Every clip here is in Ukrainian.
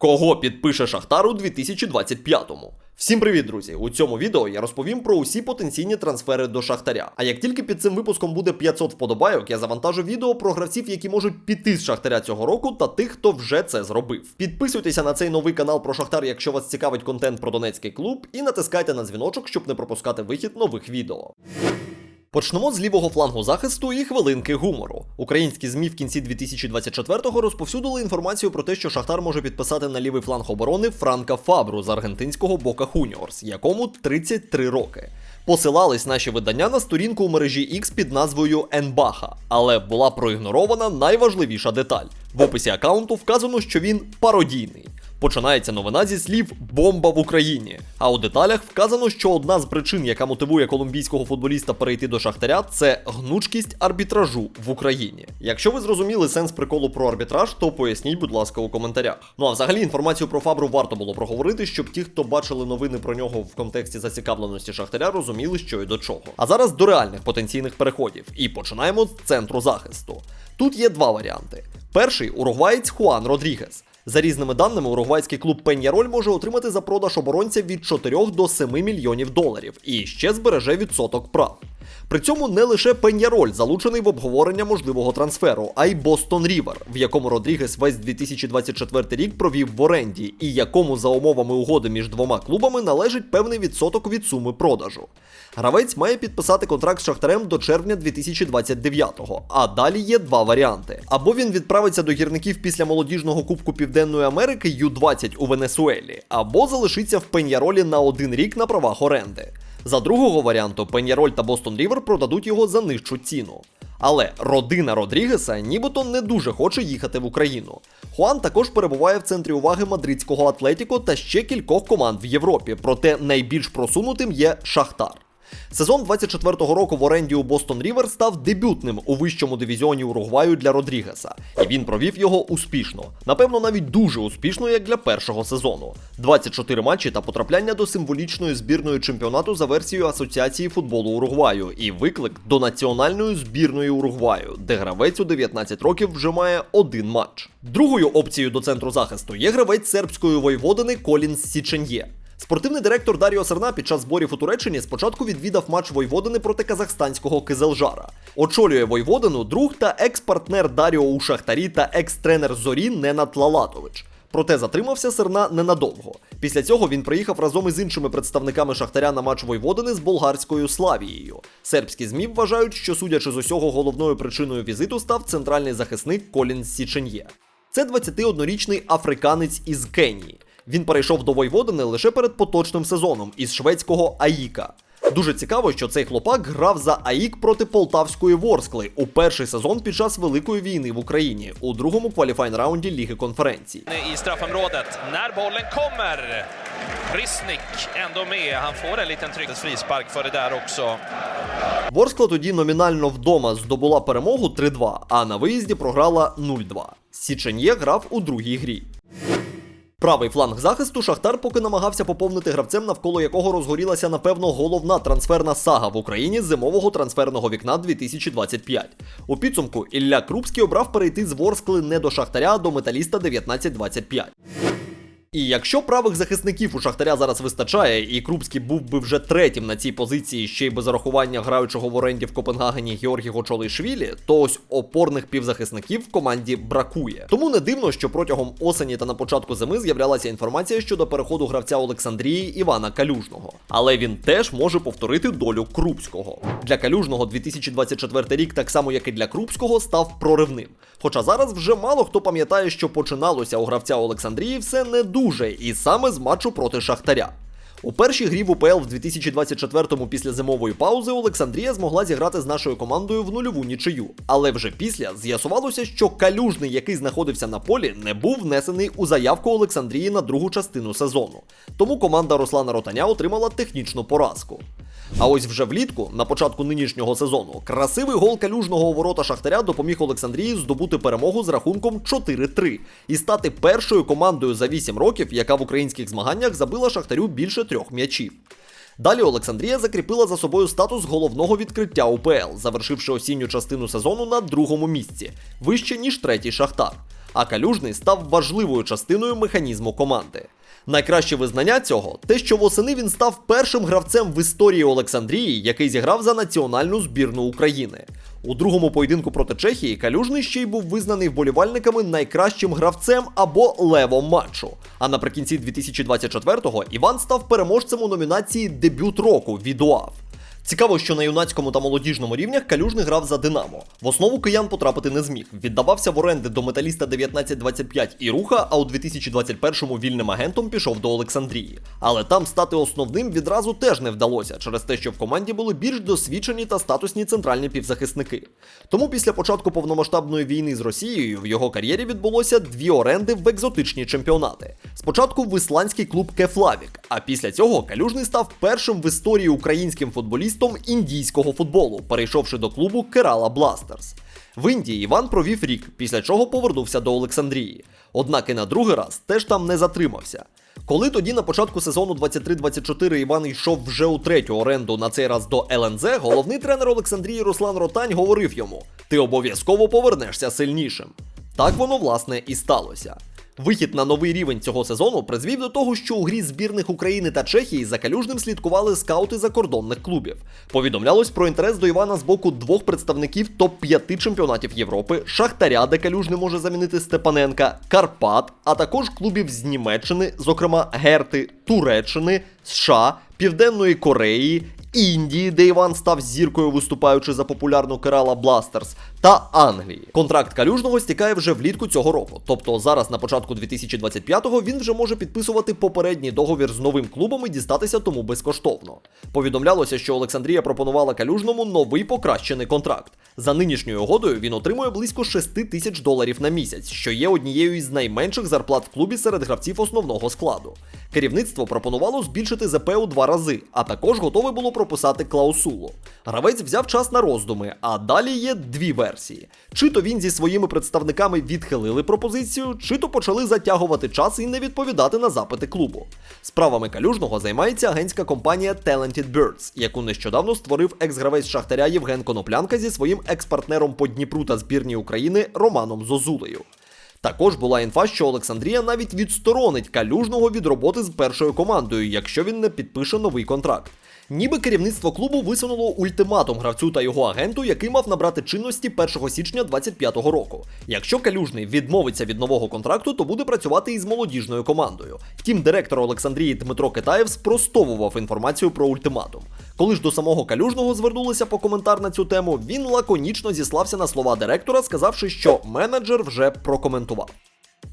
Кого підпише Шахтар у 2025-му? Всім привіт, друзі! У цьому відео я розповім про усі потенційні трансфери до Шахтаря. А як тільки під цим випуском буде 500 вподобайок, я завантажу відео про гравців, які можуть піти з Шахтаря цього року, та тих, хто вже це зробив. Підписуйтеся на цей новий канал про Шахтар, якщо вас цікавить контент про Донецький клуб, і натискайте на дзвіночок, щоб не пропускати вихід нових відео. Почнемо з лівого флангу захисту і хвилинки гумору. Українські змі в кінці 2024-го розповсюдили інформацію про те, що Шахтар може підписати на лівий фланг оборони Франка Фабру з аргентинського Бока Хуніорс, якому 33 роки. Посилались наші видання на сторінку у мережі X під назвою Енбаха, але була проігнорована найважливіша деталь. В описі аккаунту вказано, що він пародійний. Починається новина зі слів бомба в Україні. А у деталях вказано, що одна з причин, яка мотивує колумбійського футболіста перейти до Шахтаря, це гнучкість арбітражу в Україні. Якщо ви зрозуміли сенс приколу про арбітраж, то поясніть, будь ласка, у коментарях. Ну а взагалі інформацію про Фабру варто було проговорити, щоб ті, хто бачили новини про нього в контексті зацікавленості Шахтаря, розуміли, що і до чого. А зараз до реальних потенційних переходів. І починаємо з центру захисту. Тут є два варіанти. Перший уругваєць Хуан Родрігес. За різними даними, уругвайський клуб Пеньяроль може отримати за продаж оборонця від 4 до 7 мільйонів доларів і ще збереже відсоток прав. При цьому не лише Пеньяроль залучений в обговорення можливого трансферу, а й Бостон Рівер, в якому Родрігес весь 2024 рік провів в оренді, і якому за умовами угоди між двома клубами належить певний відсоток від суми продажу. Гравець має підписати контракт з Шахтарем до червня 2029-го, а далі є два варіанти: або він відправиться до гірників після молодіжного Кубку Південної Америки Ю-20 у Венесуелі, або залишиться в Пеньяролі на один рік на правах оренди. За другого варіанту Пеньяроль та Бостон Рівер продадуть його за нижчу ціну. Але родина Родрігеса нібито не дуже хоче їхати в Україну. Хуан також перебуває в центрі уваги мадридського Атлетіко та ще кількох команд в Європі, проте найбільш просунутим є Шахтар. Сезон 24-го року в оренді у Бостон Рівер став дебютним у вищому дивізіоні Уругваю для Родрігеса, і він провів його успішно. Напевно, навіть дуже успішно, як для першого сезону. 24 матчі та потрапляння до символічної збірної чемпіонату за версією Асоціації футболу Уругваю і виклик до національної збірної Уругваю, де гравець у 19 років вже має один матч. Другою опцією до центру захисту є гравець сербської воєводини Колінс Січен'є. Спортивний директор Даріо Серна під час зборів у Туреччині спочатку відвідав матч Войводини проти казахстанського Кизелжара. Очолює Войводину друг та екс-партнер Даріо у Шахтарі та екс-тренер Зорі Ненат Лалатович. Проте затримався Серна ненадовго. Після цього він приїхав разом із іншими представниками Шахтаря на матч Войводини з болгарською Славією. Сербські ЗМІ вважають, що, судячи з усього, головною причиною візиту став центральний захисник Колін Січен'є. Це 21-річний африканець із Кенії. Він перейшов до Войводини лише перед поточним сезоном із шведського Аїка. Дуже цікаво, що цей хлопак грав за АІК проти полтавської Ворскли у перший сезон під час Великої війни в Україні у другому кваліфайн раунді Ліги конференцій. i straffområdet. När bollen kommer. Rissnik ändå med. Han får en liten trygg frispark för det där också. Ворскла тоді номінально вдома здобула перемогу 3-2, а на виїзді програла 0-2. Січен'є грав у другій грі. Правий фланг захисту Шахтар поки намагався поповнити гравцем, навколо якого розгорілася, напевно, головна трансферна сага в Україні з зимового трансферного вікна 2025. У підсумку Ілля Крупський обрав перейти з Ворскли не до Шахтаря, а до металіста 1925. І якщо правих захисників у Шахтаря зараз вистачає, і Крупський був би вже третім на цій позиції, ще й без зарахування граючого в оренді в Копенгагені Георгі Гочолишвілі, то ось опорних півзахисників в команді бракує. Тому не дивно, що протягом осені та на початку зими з'являлася інформація щодо переходу гравця Олександрії Івана Калюжного. Але він теж може повторити долю Крупського. Для Калюжного 2024 рік, так само як і для Крупського, став проривним. Хоча зараз вже мало хто пам'ятає, що починалося у гравця Олександрії все не дуже, і саме з матчу проти Шахтаря. У першій грі в УПЛ в 2024-му після зимової паузи Олександрія змогла зіграти з нашою командою в нульову нічию. Але вже після з'ясувалося, що калюжний, який знаходився на полі, не був внесений у заявку Олександрії на другу частину сезону. Тому команда Руслана Ротаня отримала технічну поразку. А ось вже влітку, на початку нинішнього сезону, красивий гол калюжного ворота Шахтаря допоміг Олександрії здобути перемогу з рахунком 4-3 і стати першою командою за 8 років, яка в українських змаганнях забила Шахтарю більше трьох м'ячів. Далі Олександрія закріпила за собою статус головного відкриття УПЛ, завершивши осінню частину сезону на другому місці, вище ніж третій Шахтар. а Калюжний став важливою частиною механізму команди. Найкраще визнання цього те, що восени він став першим гравцем в історії Олександрії, який зіграв за національну збірну України. У другому поєдинку проти Чехії Калюжний ще й був визнаний вболівальниками найкращим гравцем або левом матчу. А наприкінці 2024-го Іван став переможцем у номінації Дебют року від УАВ. Цікаво, що на юнацькому та молодіжному рівнях Калюжний грав за Динамо. В основу киян потрапити не зміг. Віддавався в оренди до металіста 1925 і руха, а у 2021-му вільним агентом пішов до Олександрії. Але там стати основним відразу теж не вдалося, через те, що в команді були більш досвідчені та статусні центральні півзахисники. Тому після початку повномасштабної війни з Росією в його кар'єрі відбулося дві оренди в екзотичні чемпіонати. Спочатку в ісландський клуб Кефлавік, а після цього Калюжний став першим в історії українським футболістом індійського футболу, перейшовши до клубу Керала Бластерс. В Індії Іван провів рік, після чого повернувся до Олександрії. Однак і на другий раз теж там не затримався. Коли тоді на початку сезону 23-24 Іван йшов вже у третю оренду на цей раз до ЛНЗ, головний тренер Олександрії Руслан Ротань говорив йому: ти обов'язково повернешся сильнішим. Так воно власне і сталося. Вихід на новий рівень цього сезону призвів до того, що у грі збірних України та Чехії за калюжним слідкували скаути закордонних клубів. Повідомлялось про інтерес до Івана з боку двох представників топ-5 чемпіонатів Європи, Шахтаря, де калюжний може замінити Степаненка, Карпат, а також клубів з Німеччини, зокрема Герти, Туреччини, США, Південної Кореї. Індії, де Іван став зіркою, виступаючи за популярну Керала Бластерс, та Англії. Контракт калюжного стікає вже влітку цього року. Тобто зараз на початку 2025-го він вже може підписувати попередній договір з новим клубом і дістатися тому безкоштовно. Повідомлялося, що Олександрія пропонувала калюжному новий покращений контракт. За нинішньою угодою він отримує близько 6 тисяч доларів на місяць, що є однією із найменших зарплат в клубі серед гравців основного складу. Керівництво пропонувало збільшити ЗП у два рази, а також готове було прописати клаусулу. Гравець взяв час на роздуми, а далі є дві версії: чи то він зі своїми представниками відхилили пропозицію, чи то почали затягувати час і не відповідати на запити клубу. Справами калюжного займається агентська компанія Talented Birds, яку нещодавно створив екс-гравець Шахтаря Євген Коноплянка зі своїм екс-партнером по Дніпру та збірній України Романом Зозулею. Також була інфа, що Олександрія навіть відсторонить калюжного від роботи з першою командою, якщо він не підпише новий контракт. Ніби керівництво клубу висунуло ультиматум гравцю та його агенту, який мав набрати чинності 1 січня 2025 року. Якщо калюжний відмовиться від нового контракту, то буде працювати із молодіжною командою. Втім, директор Олександрії Дмитро Китаєв спростовував інформацію про ультиматум. Коли ж до самого калюжного звернулися по коментар на цю тему, він лаконічно зіслався на слова директора, сказавши, що менеджер вже прокоментував.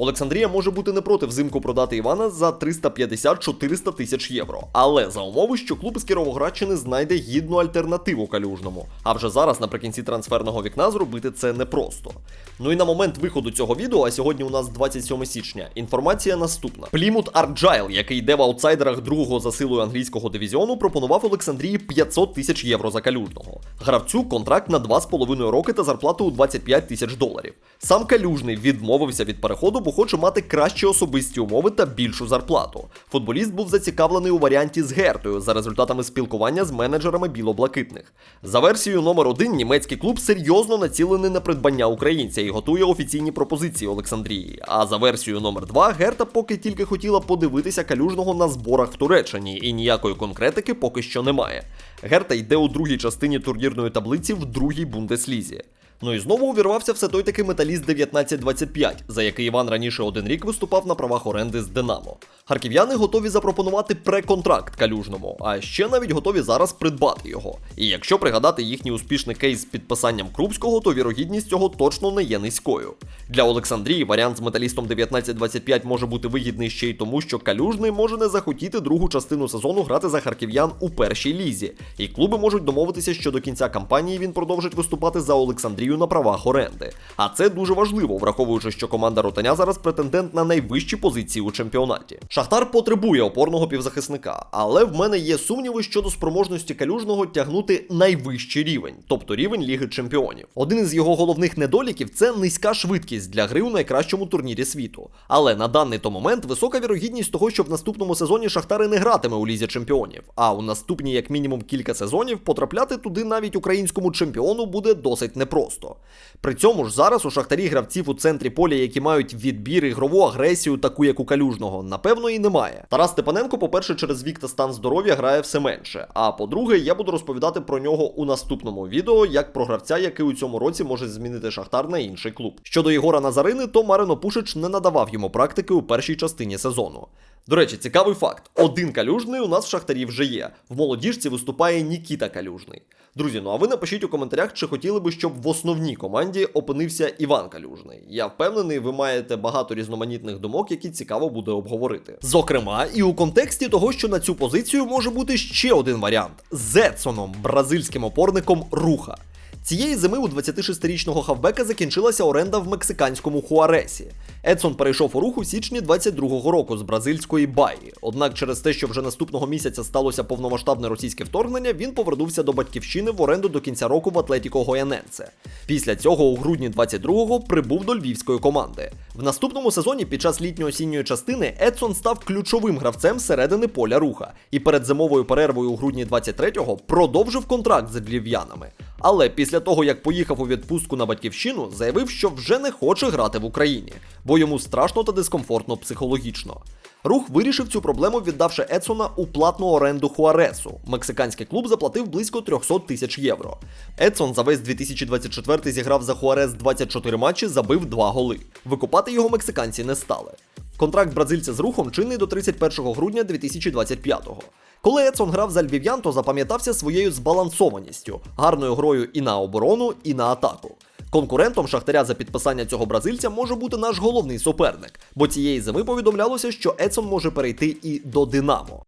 Олександрія може бути не проти взимку продати Івана за 350-400 тисяч євро, але за умови, що клуб з Кіровоградщини знайде гідну альтернативу калюжному. А вже зараз, наприкінці трансферного вікна, зробити це непросто. Ну і на момент виходу цього відео, а сьогодні у нас 27 січня, інформація наступна: Плімут Арджайл, який йде в аутсайдерах другого за силою англійського дивізіону, пропонував Олександрії 500 тисяч євро за калюжного. Гравцю контракт на 2,5 роки та зарплату у 25 тисяч доларів. Сам калюжний відмовився від переходу, бо хоче мати кращі особисті умови та більшу зарплату. Футболіст був зацікавлений у варіанті з Гертою за результатами спілкування з менеджерами білоблакитних. За версією номер 1 німецький клуб серйозно націлений на придбання українця і готує офіційні пропозиції Олександрії. А за версією номер 2 Герта поки тільки хотіла подивитися калюжного на зборах в Туреччині, і ніякої конкретики поки що немає. Герта йде у другій частині турнірної таблиці в другій бундеслізі. Ну і знову увірвався все той таки металіст 1925, за який Іван раніше один рік виступав на правах оренди з Динамо. Харків'яни готові запропонувати преконтракт калюжному, а ще навіть готові зараз придбати його. І якщо пригадати їхній успішний кейс з підписанням Крупського, то вірогідність цього точно не є низькою. Для Олександрії варіант з металістом 1925 може бути вигідний ще й тому, що калюжний може не захотіти другу частину сезону грати за харків'ян у першій лізі, і клуби можуть домовитися, що до кінця кампанії він продовжить виступати за Олександрію на правах оренди. А це дуже важливо, враховуючи, що команда Ротаня зараз претендент на найвищі позиції у чемпіонаті. Шахтар потребує опорного півзахисника, але в мене є сумніви щодо спроможності калюжного тягнути найвищий рівень, тобто рівень Ліги Чемпіонів. Один із його головних недоліків це низька швидкість для гри у найкращому турнірі світу. Але на даний то момент висока вірогідність того, що в наступному сезоні Шахтар і не гратиме у лізі чемпіонів. А у наступні, як мінімум, кілька сезонів потрапляти туди навіть українському чемпіону буде досить непросто. Непросто. При цьому ж зараз у шахтарі гравців у центрі поля, які мають відбір, ігрову агресію, таку як у калюжного, напевно, і немає. Тарас Степаненко, по-перше, через вік та стан здоров'я грає все менше. А по-друге, я буду розповідати про нього у наступному відео, як про гравця, який у цьому році може змінити шахтар на інший клуб. Щодо Єгора Назарини, то Марино Пушич не надавав йому практики у першій частині сезону. До речі, цікавий факт: один калюжний у нас в шахтарі вже є. В молодіжці виступає Нікіта Калюжний. Друзі, ну а ви напишіть у коментарях, чи хотіли би, щоб в основній команді опинився Іван Калюжний. Я впевнений, ви маєте багато різноманітних думок, які цікаво буде обговорити. Зокрема, і у контексті того, що на цю позицію може бути ще один варіант з Едсоном, бразильським опорником Руха. Цієї зими у 26-річного хавбека закінчилася оренда в мексиканському Хуаресі. Едсон перейшов у рух у січні 22-го року з бразильської Баї. Однак через те, що вже наступного місяця сталося повномасштабне російське вторгнення, він повернувся до батьківщини в оренду до кінця року в Атлетіко Гояненце. Після цього у грудні 22-го прибув до львівської команди. В наступному сезоні під час літньо-осінньої частини Едсон став ключовим гравцем середини поля руха і перед зимовою перервою у грудні 23-го продовжив контракт з львів'янами. Але після того, як поїхав у відпустку на батьківщину, заявив, що вже не хоче грати в Україні, бо йому страшно та дискомфортно психологічно. Рух вирішив цю проблему, віддавши Едсона у платну оренду Хуаресу. Мексиканський клуб заплатив близько 300 тисяч євро. Едсон за весь 2024 зіграв за Хуарес 24 матчі, забив 2 голи. Викупати його мексиканці не стали. Контракт бразильця з рухом чинний до 31 грудня 2025-го. Коли Едсон грав за львів'ян, то запам'ятався своєю збалансованістю, гарною грою і на оборону, і на атаку. Конкурентом Шахтаря за підписання цього бразильця може бути наш головний суперник, бо цієї зими повідомлялося, що Едсон може перейти і до Динамо.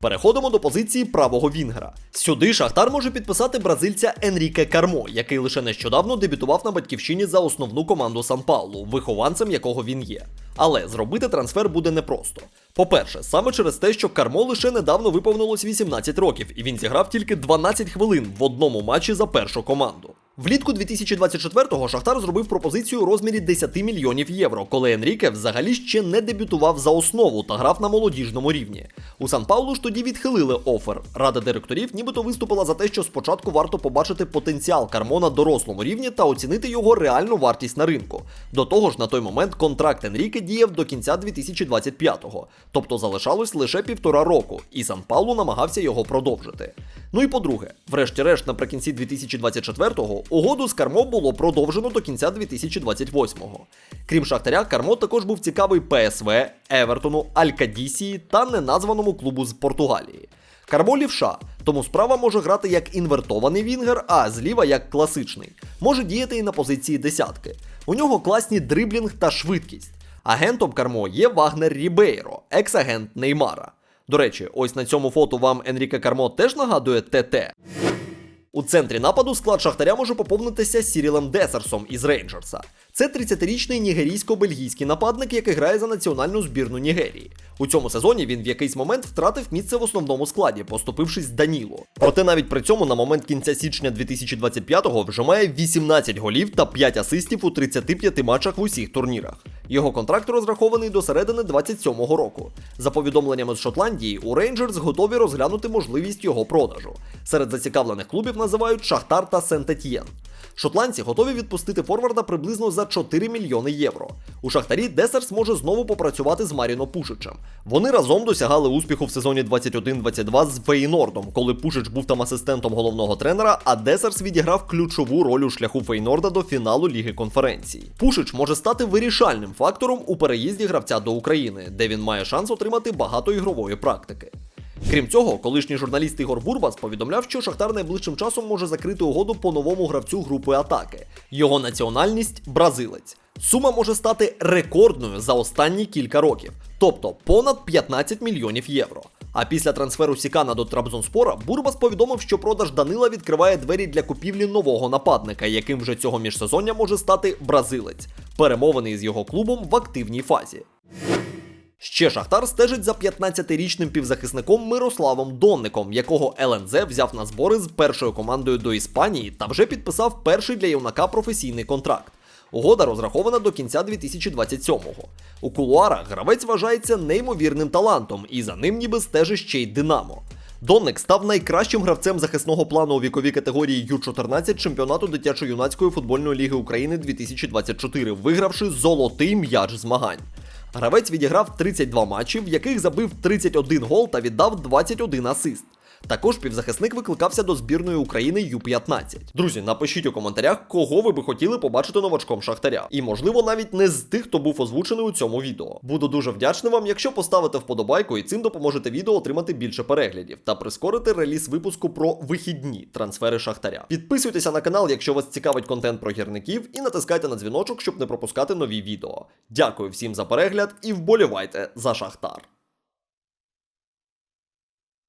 Переходимо до позиції правого вінгера. Сюди Шахтар може підписати бразильця Енріке Кармо, який лише нещодавно дебютував на батьківщині за основну команду Сан Паулу, вихованцем якого він є. Але зробити трансфер буде непросто. По-перше, саме через те, що Кармо лише недавно виповнилось 18 років, і він зіграв тільки 12 хвилин в одному матчі за першу команду. Влітку 2024-го Шахтар зробив пропозицію у розмірі 10 мільйонів євро, коли Енріке взагалі ще не дебютував за основу та грав на молодіжному рівні. У Сан Паулу ж тоді відхилили офер. Рада директорів нібито виступила за те, що спочатку варто побачити потенціал Кармо на дорослому рівні та оцінити його реальну вартість на ринку. До того ж, на той момент контракт Енріке діяв до кінця 2025-го, тобто залишалось лише півтора року, і Сан Паулу намагався його продовжити. Ну і по-друге, врешті-решт, наприкінці 2024-го угоду з Кармо було продовжено до кінця 2028-го. Крім Шахтаря, Кармо також був цікавий ПСВ, Евертону, Алькадісії та неназваному клубу з Португалії. Кармо лівша, тому справа може грати як інвертований вінгер, а зліва як класичний. Може діяти і на позиції десятки. У нього класні дриблінг та швидкість. Агентом Кармо є Вагнер Рібейро, екс-агент Неймара. До речі, ось на цьому фото вам Енріке Кармо теж нагадує ТТ. У центрі нападу склад Шахтаря може поповнитися Сірілем Десерсом із Рейнджерса. Це 30-річний нігерійсько-бельгійський нападник, який грає за національну збірну Нігерії. У цьому сезоні він в якийсь момент втратив місце в основному складі, поступившись Даніло. Проте навіть при цьому на момент кінця січня 2025-го вже має 18 голів та 5 асистів у 35 матчах в усіх турнірах. Його контракт розрахований до середини 27-го року. За повідомленнями з Шотландії, у Рейнджерс готові розглянути можливість його продажу. Серед зацікавлених клубів називають Шахтар та Сент-Етьєн. Шотландці готові відпустити форварда приблизно за 4 мільйони євро. У Шахтарі Десерс може знову попрацювати з Маріно Пушичем. Вони разом досягали успіху в сезоні 21-22 з Фейнордом, коли Пушич був там асистентом головного тренера, а Десерс відіграв ключову роль у шляху Фейнорда до фіналу Ліги конференцій. Пушич може стати вирішальним фактором у переїзді гравця до України, де він має шанс отримати багато ігрової практики. Крім цього, колишній журналіст Ігор Бурбас повідомляв, що Шахтар найближчим часом може закрити угоду по новому гравцю групи атаки. Його національність бразилець. Сума може стати рекордною за останні кілька років, тобто понад 15 мільйонів євро. А після трансферу Сікана до Трабзонспора Бурбас повідомив, що продаж Данила відкриває двері для купівлі нового нападника, яким вже цього міжсезоння може стати бразилець, перемовлений з його клубом в активній фазі. Ще Шахтар стежить за 15-річним півзахисником Мирославом Донником, якого ЛНЗ взяв на збори з першою командою до Іспанії та вже підписав перший для юнака професійний контракт. Угода розрахована до кінця 2027-го. У кулуарах гравець вважається неймовірним талантом, і за ним ніби стежить ще й Динамо. Донник став найкращим гравцем захисного плану у віковій категорії Ю-14 чемпіонату дитячо-юнацької футбольної ліги України 2024, вигравши золотий м'яч змагань. Гравець відіграв 32 матчі, в яких забив 31 гол та віддав 21 асист. Також півзахисник викликався до збірної України Ю-15. Друзі, напишіть у коментарях, кого ви би хотіли побачити новачком Шахтаря. І можливо навіть не з тих, хто був озвучений у цьому відео. Буду дуже вдячний вам, якщо поставите вподобайку і цим допоможете відео отримати більше переглядів та прискорити реліз випуску про вихідні трансфери Шахтаря. Підписуйтеся на канал, якщо вас цікавить контент про гірників, і натискайте на дзвіночок, щоб не пропускати нові відео. Дякую всім за перегляд і вболівайте за Шахтар.